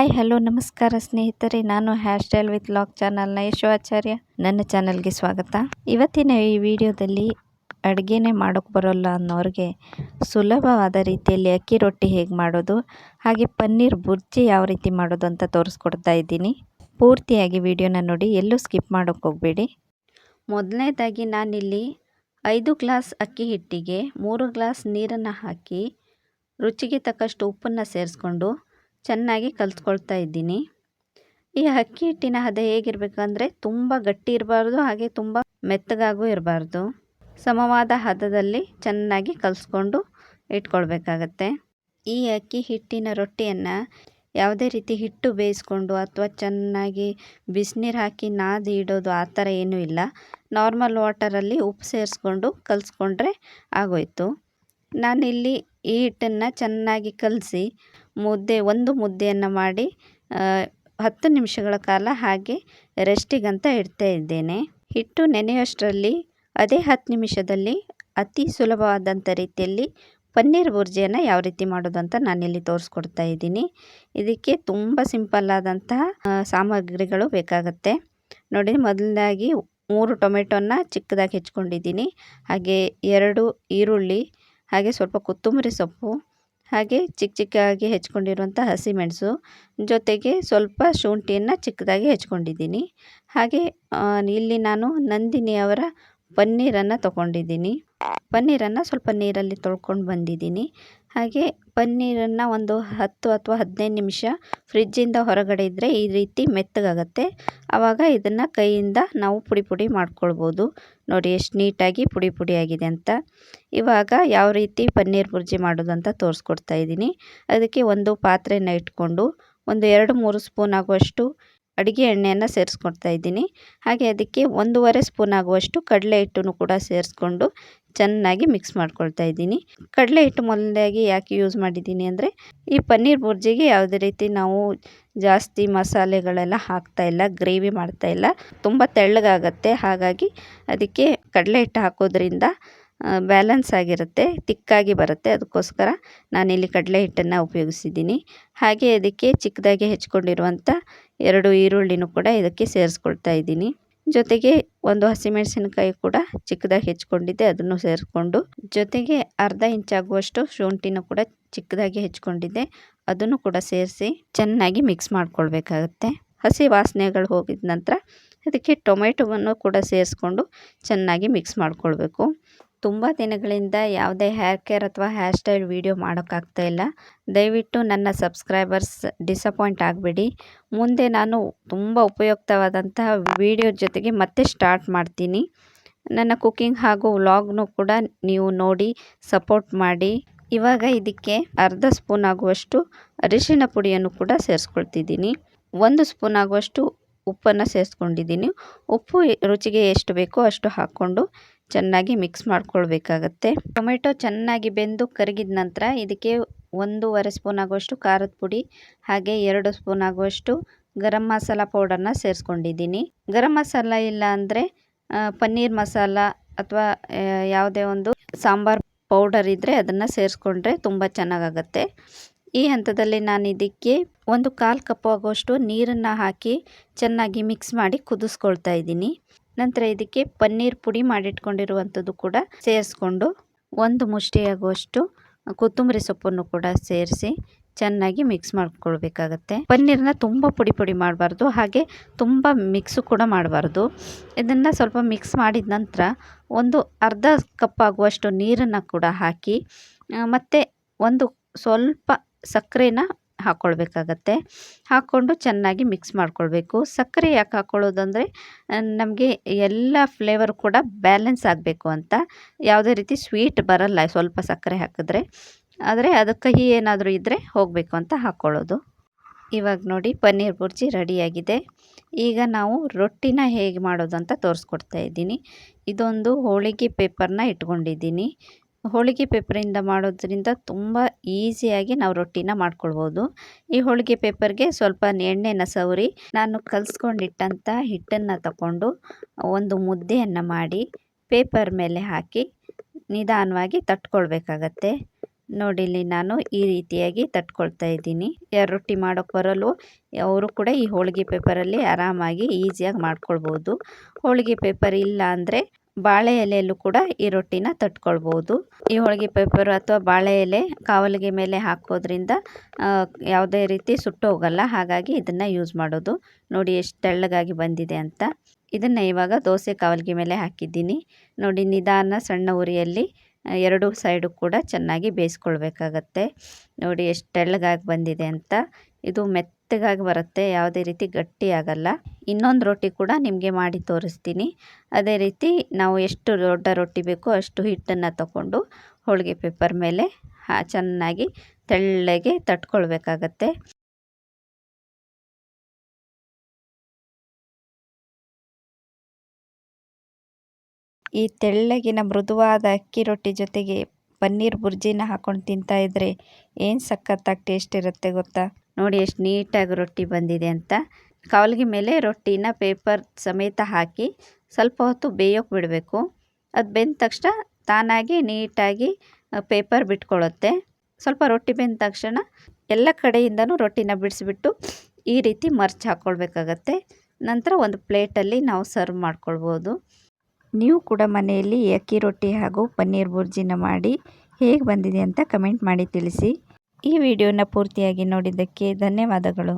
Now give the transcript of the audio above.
Hi, hello, ನಮಸ್ಕಾರ ಸ್ನೇಹಿತರೆ. ನಾನು ಹೇರ್ ಸ್ಟೈಲ್ ವಿತ್ ಲಾಗ್ ಚಾನಲ್ನ ಯಶೋ ಆಚಾರ್ಯ ನನ್ನ ಚಾನಲ್ಗೆ ಸ್ವಾಗತ. ಇವತ್ತಿನ ಈ ವಿಡಿಯೋದಲ್ಲಿ ಅಡುಗೆನೇ ಮಾಡೋಕ್ಕೆ ಬರೋಲ್ಲ ಅನ್ನೋರಿಗೆ ಸುಲಭವಾದ ರೀತಿಯಲ್ಲಿ ಅಕ್ಕಿ ರೊಟ್ಟಿ ಹೇಗೆ ಮಾಡೋದು, ಹಾಗೆ ಪನ್ನೀರ್ ಬುರ್ಜಿ ಯಾವ ರೀತಿ ಮಾಡೋದು ಅಂತ ತೋರಿಸ್ಕೊಡ್ತಾ ಇದ್ದೀನಿ. ಪೂರ್ತಿಯಾಗಿ ವಿಡಿಯೋನ ನೋಡಿ, ಎಲ್ಲೂ ಸ್ಕಿಪ್ ಮಾಡೋಕ್ಕೆ ಹೋಗಬೇಡಿ. ಮೊದಲನೇದಾಗಿ ನಾನಿಲ್ಲಿ ಐದು ಗ್ಲಾಸ್ ಅಕ್ಕಿ ಹಿಟ್ಟಿಗೆ ಮೂರು ಗ್ಲಾಸ್ ನೀರನ್ನು ಹಾಕಿ ರುಚಿಗೆ ತಕ್ಕಷ್ಟು ಉಪ್ಪನ್ನು ಸೇರಿಸ್ಕೊಂಡು ಚೆನ್ನಾಗಿ ಕಲಿತ್ಕೊಳ್ತಾ ಇದ್ದೀನಿ. ಈ ಅಕ್ಕಿ ಹಿಟ್ಟಿನ ಹದ ಹೇಗಿರಬೇಕಂದ್ರೆ ತುಂಬ ಗಟ್ಟಿ ಇರಬಾರ್ದು, ಹಾಗೆ ತುಂಬ ಮೆತ್ತಗಾಗೂ ಇರಬಾರ್ದು. ಸಮವಾದ ಹದದಲ್ಲಿ ಚೆನ್ನಾಗಿ ಕಲಿಸ್ಕೊಂಡು ಇಟ್ಕೊಳ್ಬೇಕಾಗತ್ತೆ. ಈ ಅಕ್ಕಿ ಹಿಟ್ಟಿನ ರೊಟ್ಟಿಯನ್ನು ಯಾವುದೇ ರೀತಿ ಹಿಟ್ಟು ಬೇಯಿಸ್ಕೊಂಡು ಅಥವಾ ಚೆನ್ನಾಗಿ ಬಿಸಿನೀರು ಹಾಕಿ ನಾದಿ ಇಡೋದು ಆ ಥರ ಏನೂ ಇಲ್ಲ. ನಾರ್ಮಲ್ ವಾಟರಲ್ಲಿ ಉಪ್ಪು ಸೇರಿಸ್ಕೊಂಡು ಕಲಿಸ್ಕೊಂಡ್ರೆ ಆಗೋಯ್ತು. ನಾನಿಲ್ಲಿ ಈ ಹಿಟ್ಟನ್ನು ಚೆನ್ನಾಗಿ ಕಲಸಿ ಮುದ್ದೆ, ಒಂದು ಮುದ್ದೆಯನ್ನು ಮಾಡಿ ಹತ್ತು ನಿಮಿಷಗಳ ಕಾಲ ಹಾಗೆ ರೆಸ್ಟಿಗಂತ ಇಡ್ತಾ ಇದ್ದೇನೆ. ಹಿಟ್ಟು ನೆನೆಯೋಷ್ಟರಲ್ಲಿ ಅದೇ ಹತ್ತು ನಿಮಿಷದಲ್ಲಿ ಅತಿ ಸುಲಭವಾದಂಥ ರೀತಿಯಲ್ಲಿ ಪನ್ನೀರ್ ಬುರ್ಜಿಯನ್ನು ಯಾವ ರೀತಿ ಮಾಡೋದು ಅಂತ ನಾನಿಲ್ಲಿ ತೋರಿಸ್ಕೊಡ್ತಾ ಇದ್ದೀನಿ. ಇದಕ್ಕೆ ತುಂಬ ಸಿಂಪಲ್ ಆದಂತಹ ಸಾಮಗ್ರಿಗಳು ಬೇಕಾಗತ್ತೆ. ನೋಡಿ, ಮೊದಲನೇದಾಗಿ ಮೂರು ಟೊಮೆಟೊನ ಚಿಕ್ಕದಾಗಿ ಹೆಚ್ಕೊಂಡಿದ್ದೀನಿ. ಹಾಗೆ ಎರಡು ಈರುಳ್ಳಿ ಹಾಗೆ ಸ್ವಲ್ಪ ಕೊತ್ತಂಬರಿ ಸೊಪ್ಪು, ಹಾಗೆ ಚಿಕ್ಕ ಚಿಕ್ಕಾಗಿ ಹೆಚ್ಕೊಂಡಿರುವಂಥ ಹಸಿಮೆಣಸು, ಜೊತೆಗೆ ಸ್ವಲ್ಪ ಶುಂಠಿಯನ್ನು ಚಿಕ್ಕದಾಗಿ ಹೆಚ್ಕೊಂಡಿದ್ದೀನಿ. ಹಾಗೆ ಇಲ್ಲಿ ನಾನು ನಂದಿನಿ ಅವರ ಪನ್ನೀರನ್ನು ತೊಗೊಂಡಿದ್ದೀನಿ. ಪನ್ನೀರನ್ನು ಸ್ವಲ್ಪ ನೀರಲ್ಲಿ ತೊಳ್ಕೊಂಡು ಬಂದಿದ್ದೀನಿ. ಹಾಗೆ ಪನ್ನೀರನ್ನು ಒಂದು ಹತ್ತು ಅಥವಾ ಹದಿನೈದು ನಿಮಿಷ ಫ್ರಿಜ್ಜಿಂದ ಹೊರಗಡೆ ಇದ್ದರೆ ಈ ರೀತಿ ಮೆತ್ತಗಾಗತ್ತೆ. ಆವಾಗ ಇದನ್ನು ಕೈಯಿಂದ ನಾವು ಪುಡಿ ಪುಡಿ ಮಾಡ್ಕೊಳ್ಬೋದು. ನೋಡಿ ಎಷ್ಟು ನೀಟಾಗಿ ಪುಡಿ ಪುಡಿ ಆಗಿದೆ ಅಂತ. ಇವಾಗ ಯಾವ ರೀತಿ ಪನ್ನೀರ್ ಬುರ್ಜಿ ಮಾಡೋದು ಅಂತ ತೋರಿಸ್ಕೊಡ್ತಾ ಇದ್ದೀನಿ. ಅದಕ್ಕೆ ಒಂದು ಪಾತ್ರೆನ ಇಟ್ಕೊಂಡು ಒಂದು ಎರಡು ಮೂರು ಸ್ಪೂನ್ ಆಗುವಷ್ಟು ಅಡುಗೆ ಎಣ್ಣೆಯನ್ನು ಸೇರಿಸ್ಕೊಡ್ತಾ ಇದ್ದೀನಿ. ಹಾಗೆ ಅದಕ್ಕೆ ಒಂದೂವರೆ ಸ್ಪೂನ್ ಆಗುವಷ್ಟು ಕಡಲೆ ಹಿಟ್ಟನ್ನು ಕೂಡ ಸೇರಿಸ್ಕೊಂಡು ಚೆನ್ನಾಗಿ ಮಿಕ್ಸ್ ಮಾಡ್ಕೊಳ್ತಾ ಇದ್ದೀನಿ. ಕಡಲೆ ಹಿಟ್ಟು ಮೊದಲಾಗಿ ಯಾಕೆ ಯೂಸ್ ಮಾಡಿದ್ದೀನಿ ಅಂದರೆ, ಈ ಪನ್ನೀರ್ ಬುರ್ಜಿಗೆ ಯಾವುದೇ ರೀತಿ ನಾವು ಜಾಸ್ತಿ ಮಸಾಲೆಗಳೆಲ್ಲ ಹಾಕ್ತಾ ಇಲ್ಲ ಗ್ರೇವಿ ಮಾಡ್ತಾ ಇಲ್ಲ. ತುಂಬ ತೆಳ್ಳಗಾಗತ್ತೆ. ಹಾಗಾಗಿ ಅದಕ್ಕೆ ಕಡಲೆ ಹಿಟ್ಟು ಹಾಕೋದ್ರಿಂದ ಬ್ಯಾಲೆನ್ಸ್ ಆಗಿರುತ್ತೆ, ತಿಕ್ಕಾಗಿ ಬರುತ್ತೆ. ಅದಕ್ಕೋಸ್ಕರ ನಾನಿಲ್ಲಿ ಕಡಲೆ ಹಿಟ್ಟನ್ನು ಉಪಯೋಗಿಸಿದ್ದೀನಿ. ಹಾಗೆ ಅದಕ್ಕೆ ಚಿಕ್ಕದಾಗಿ ಹೆಚ್ಕೊಂಡಿರುವಂಥ ಎರಡು ಈರುಳ್ಳಿನೂ ಕೂಡ ಇದಕ್ಕೆ ಸೇರಿಸ್ಕೊಳ್ತಾ ಇದ್ದೀನಿ. ಜೊತೆಗೆ ಒಂದು ಹಸಿಮೆಣಸಿನಕಾಯಿ ಕೂಡ ಚಿಕ್ಕದಾಗಿ ಹೆಚ್ಕೊಂಡಿದ್ದೆ, ಅದನ್ನು ಸೇರಿಸ್ಕೊಂಡು. ಜೊತೆಗೆ ಅರ್ಧ ಇಂಚಾಗುವಷ್ಟು ಶುಂಠಿನೂ ಕೂಡ ಚಿಕ್ಕದಾಗಿ ಹೆಚ್ಕೊಂಡಿದ್ದೆ, ಅದನ್ನು ಕೂಡ ಸೇರಿಸಿ ಚೆನ್ನಾಗಿ ಮಿಕ್ಸ್ ಮಾಡ್ಕೊಳ್ಬೇಕಾಗತ್ತೆ. ಹಸಿ ವಾಸನೆಗಳು ಹೋಗಿದ ನಂತರ ಅದಕ್ಕೆ ಟೊಮೆಟೊವನ್ನು ಕೂಡ ಸೇರಿಸ್ಕೊಂಡು ಚೆನ್ನಾಗಿ ಮಿಕ್ಸ್ ಮಾಡ್ಕೊಳ್ಬೇಕು. ತುಂಬ ದಿನಗಳಿಂದ ಯಾವುದೇ ಹೇರ್ ಕೇರ್ ಅಥವಾ ಹೇರ್ ಸ್ಟೈಲ್ ವೀಡಿಯೋ ಮಾಡೋಕ್ಕಾಗ್ತಾ ಇಲ್ಲ. ದಯವಿಟ್ಟು ನನ್ನ ಸಬ್ಸ್ಕ್ರೈಬರ್ಸ್ ಡಿಸಪಾಯಿಂಟ್ ಆಗಬೇಡಿ. ಮುಂದೆ ನಾನು ತುಂಬ ಉಪಯುಕ್ತವಾದಂತಹ ವೀಡಿಯೋ ಜೊತೆಗೆ ಮತ್ತೆ ಸ್ಟಾರ್ಟ್ ಮಾಡ್ತೀನಿ. ನನ್ನ ಕುಕ್ಕಿಂಗ್ ಹಾಗೂ ವ್ಲಾಗ್ನು ಕೂಡ ನೀವು ನೋಡಿ ಸಪೋರ್ಟ್ ಮಾಡಿ. ಇವಾಗ ಇದಕ್ಕೆ ಅರ್ಧ ಸ್ಪೂನ್ ಆಗುವಷ್ಟು ಅರಿಶಿನ ಪುಡಿಯನ್ನು ಕೂಡ ಸೇರಿಸ್ಕೊಳ್ತಿದ್ದೀನಿ. ಒಂದು ಸ್ಪೂನ್ ಆಗುವಷ್ಟು ಉಪ್ಪನ್ನು ಸೇರಿಸ್ಕೊಂಡಿದ್ದೀನಿ. ಉಪ್ಪು ರುಚಿಗೆ ಎಷ್ಟು ಬೇಕೋ ಅಷ್ಟು ಹಾಕ್ಕೊಂಡು ಚೆನ್ನಾಗಿ ಮಿಕ್ಸ್ ಮಾಡ್ಕೊಳ್ಬೇಕಾಗತ್ತೆ. ಟೊಮೆಟೊ ಚೆನ್ನಾಗಿ ಬೆಂದು ಕರಗಿದ ನಂತರ ಇದಕ್ಕೆ ಒಂದೂವರೆ ಸ್ಪೂನ್ ಆಗುವಷ್ಟು ಖಾರದ ಪುಡಿ, ಹಾಗೆ ಎರಡು ಸ್ಪೂನ್ ಆಗುವಷ್ಟು ಗರಂ ಮಸಾಲ ಪೌಡರ್ನ ಸೇರಿಸ್ಕೊಂಡಿದ್ದೀನಿ. ಗರಂ ಮಸಾಲ ಇಲ್ಲ ಅಂದರೆ ಪನ್ನೀರ್ ಮಸಾಲ ಅಥವಾ ಯಾವುದೇ ಒಂದು ಸಾಂಬಾರ್ ಪೌಡರ್ ಇದ್ದರೆ ಅದನ್ನು ಸೇರಿಸ್ಕೊಂಡ್ರೆ ತುಂಬ ಚೆನ್ನಾಗಾಗತ್ತೆ. ಈ ಹಂತದಲ್ಲಿ ನಾನು ಇದಕ್ಕೆ ಒಂದು ಕಾಲು ಕಪ್ಪು ಆಗುವಷ್ಟು ನೀರನ್ನು ಹಾಕಿ ಚೆನ್ನಾಗಿ ಮಿಕ್ಸ್ ಮಾಡಿ ಕುದಿಸ್ಕೊಳ್ತಾ ಇದ್ದೀನಿ. ನಂತರ ಇದಕ್ಕೆ ಪನ್ನೀರ್ ಪುಡಿ ಮಾಡಿಟ್ಕೊಂಡಿರುವಂಥದ್ದು ಕೂಡ ಸೇರಿಸ್ಕೊಂಡು ಒಂದು ಮುಷ್ಟಿಯಾಗುವಷ್ಟು ಕೊತ್ತಂಬರಿ ಸೊಪ್ಪನ್ನು ಕೂಡ ಸೇರಿಸಿ ಚೆನ್ನಾಗಿ ಮಿಕ್ಸ್ ಮಾಡ್ಕೊಳ್ಬೇಕಾಗತ್ತೆ. ಪನ್ನೀರನ್ನ ತುಂಬ ಪುಡಿ ಪುಡಿ ಮಾಡಬಾರ್ದು, ಹಾಗೆ ತುಂಬ ಮಿಕ್ಸು ಕೂಡ ಮಾಡಬಾರ್ದು. ಇದನ್ನು ಸ್ವಲ್ಪ ಮಿಕ್ಸ್ ಮಾಡಿದ ನಂತರ ಒಂದು ಅರ್ಧ ಕಪ್ ಆಗುವಷ್ಟು ನೀರನ್ನು ಕೂಡ ಹಾಕಿ ಮತ್ತು ಒಂದು ಸ್ವಲ್ಪ ಸಕ್ಕರೆನ ಹಾಕ್ಕೊಳ್ಬೇಕಾಗತ್ತೆ ಹಾಕ್ಕೊಂಡು ಚೆನ್ನಾಗಿ ಮಿಕ್ಸ್ ಮಾಡ್ಕೊಳ್ಬೇಕು. ಸಕ್ಕರೆ ಯಾಕೆ ಹಾಕ್ಕೊಳ್ಳೋದಂದರೆ ನಮಗೆ ಎಲ್ಲ ಫ್ಲೇವರ್ ಕೂಡ ಬ್ಯಾಲೆನ್ಸ್ ಆಗಬೇಕು ಅಂತ. ಯಾವುದೇ ರೀತಿ ಸ್ವೀಟ್ ಬರಲ್ಲ ಸ್ವಲ್ಪ ಸಕ್ಕರೆ ಹಾಕಿದ್ರೆ. ಆದರೆ ಅದಕ್ಕೆ ಕಹಿ ಏನಾದರೂ ಇದ್ದರೆ ಹೋಗಬೇಕು ಅಂತ ಹಾಕ್ಕೊಳ್ಳೋದು ಇವಾಗ ನೋಡಿ ಪನ್ನೀರ್ ಬುರ್ಜಿ ರೆಡಿಯಾಗಿದೆ. ಈಗ ನಾವು ರೊಟ್ಟಿನ ಹೇಗೆ ಮಾಡೋದು ಅಂತ ತೋರಿಸ್ಕೊಡ್ತಾ ಇದ್ದೀನಿ. ಇದೊಂದು ಹೋಳಿಗೆ ಪೇಪರ್ನ ಇಟ್ಕೊಂಡಿದ್ದೀನಿ. ಹೋಳಿಗೆ ಪೇಪರಿಂದ ಮಾಡೋದ್ರಿಂದ ತುಂಬ ಈಸಿಯಾಗಿ ನಾವು ರೊಟ್ಟಿನ ಮಾಡ್ಕೊಳ್ಬೋದು. ಈ ಹೋಳಿಗೆ ಪೇಪರ್ಗೆ ಸ್ವಲ್ಪ ಎಣ್ಣೆನ ಸವರಿ, ನಾನು ಕಲಿಸ್ಕೊಂಡಿಟ್ಟಂಥ ಹಿಟ್ಟನ್ನು ತಗೊಂಡು ಒಂದು ಮುದ್ದೆಯನ್ನು ಮಾಡಿ ಪೇಪರ್ ಮೇಲೆ ಹಾಕಿ ನಿಧಾನವಾಗಿ ತಟ್ಕೊಳ್ಬೇಕಾಗತ್ತೆ. ನೋಡಿ ಇಲ್ಲಿ ನಾನು ಈ ರೀತಿಯಾಗಿ ತಟ್ಕೊಳ್ತಾ ಇದ್ದೀನಿ. ಯಾರು ರೊಟ್ಟಿ ಮಾಡೋಕ್ಕೆ ಬರಲು ಅವರು ಕೂಡ ಈ ಹೋಳಿಗೆ ಪೇಪರಲ್ಲಿ ಆರಾಮಾಗಿ ಈಸಿಯಾಗಿ ಮಾಡ್ಕೊಳ್ಬೋದು. ಹೋಳಿಗೆ ಪೇಪರ್ ಇಲ್ಲ ಅಂದರೆ ಬಾಳೆ ಎಲೆಯಲ್ಲೂ ಕೂಡ ಈ ರೊಟ್ಟಿನ ತಟ್ಕೊಳ್ಬೋದು. ಈ ಹೋಳಿಗೆ ಪೇಪರ್ ಅಥವಾ ಬಾಳೆ ಎಲೆ ಕಾವಲಿಗೆ ಮೇಲೆ ಹಾಕೋದ್ರಿಂದ ಯಾವುದೇ ರೀತಿ ಸುಟ್ಟೋಗಲ್ಲ ಹಾಗಾಗಿ ಇದನ್ನು ಯೂಸ್ ಮಾಡೋದು. ನೋಡಿ ಎಷ್ಟು ತೆಳ್ಳಗಾಗಿ ಬಂದಿದೆ ಅಂತ. ಇದನ್ನು ಇವಾಗ ದೋಸೆ ಕಾವಲಿಗೆ ಮೇಲೆ ಹಾಕಿದ್ದೀನಿ. ನೋಡಿ ನಿಧಾನ ಸಣ್ಣ ಉರಿಯಲ್ಲಿ ಎರಡು ಸೈಡು ಕೂಡ ಚೆನ್ನಾಗಿ ಬೇಯಿಸ್ಕೊಳ್ಬೇಕಾಗತ್ತೆ. ನೋಡಿ ಎಷ್ಟು ತೆಳ್ಳಗಾಗಿ ಬಂದಿದೆ ಅಂತ. ಇದು ಮೆತ್ತಗಾಗಿ ಬರುತ್ತೆ, ಯಾವುದೇ ರೀತಿ ಗಟ್ಟಿ ಆಗಲ್ಲ. ಇನ್ನೊಂದು ರೊಟ್ಟಿ ಕೂಡ ನಿಮಗೆ ಮಾಡಿ ತೋರಿಸ್ತೀನಿ. ಅದೇ ರೀತಿ ನಾವು ಎಷ್ಟು ದೊಡ್ಡ ರೊಟ್ಟಿ ಬೇಕೋ ಅಷ್ಟು ಹಿಟ್ಟನ್ನು ತಗೊಂಡು ಹೋಳಿಗೆ ಪೇಪರ್ ಮೇಲೆ ಚೆನ್ನಾಗಿ ತೆಳ್ಳಗೆ ತಟ್ಕೊಳ್ಬೇಕಾಗತ್ತೆ. ಈ ತೆಳ್ಳಗಿನ ಮೃದುವಾದ ಅಕ್ಕಿ ರೊಟ್ಟಿ ಜೊತೆಗೆ ಪನ್ನೀರ್ ಬುರ್ಜಿನ ಹಾಕೊಂಡು ತಿಂತಾ ಇದ್ರೆ ಏನು ಸಖತ್ತಾಗಿ ಟೇಸ್ಟ್ ಇರುತ್ತೆ ಗೊತ್ತಾ? ನೋಡಿ ಎಷ್ಟು ನೀಟಾಗಿ ರೊಟ್ಟಿ ಬಂದಿದೆ ಅಂತ. ಕಾವಲಿಗೆ ಮೇಲೆ ರೊಟ್ಟಿನ ಪೇಪರ್ ಸಮೇತ ಹಾಕಿ ಸ್ವಲ್ಪ ಹೊತ್ತು ಬೇಯೋಕೆ ಬಿಡಬೇಕು. ಅದು ಬೆಂದ ತಕ್ಷಣ ತಾನಾಗಿ ನೀಟಾಗಿ ಪೇಪರ್ ಬಿಟ್ಕೊಳ್ಳುತ್ತೆ ಸ್ವಲ್ಪ ರೊಟ್ಟಿ ಬೆಂದ ತಕ್ಷಣ ಎಲ್ಲ ಕಡೆಯಿಂದನೂ ರೊಟ್ಟಿನ ಬಿಡಿಸಿಬಿಟ್ಟು ಈ ರೀತಿ ಮರ್ಚ್ ಹಾಕ್ಕೊಳ್ಬೇಕಾಗತ್ತೆ ನಂತರ ಒಂದು ಪ್ಲೇಟಲ್ಲಿ ನಾವು ಸರ್ವ್ ಮಾಡ್ಕೊಳ್ಬೋದು. ನೀವು ಕೂಡ ಮನೆಯಲ್ಲಿ ಅಕ್ಕಿ ರೊಟ್ಟಿ ಹಾಗೂ ಪನ್ನೀರ್ ಬುರ್ಜಿನ ಮಾಡಿ ಹೇಗೆ ಬಂದಿದೆ ಅಂತ ಕಮೆಂಟ್ ಮಾಡಿ ತಿಳಿಸಿ. ಈ ವಿಡಿಯೋನ ಪೂರ್ತಿಯಾಗಿ ನೋಡಿದ್ದಕ್ಕೆ ಧನ್ಯವಾದಗಳು.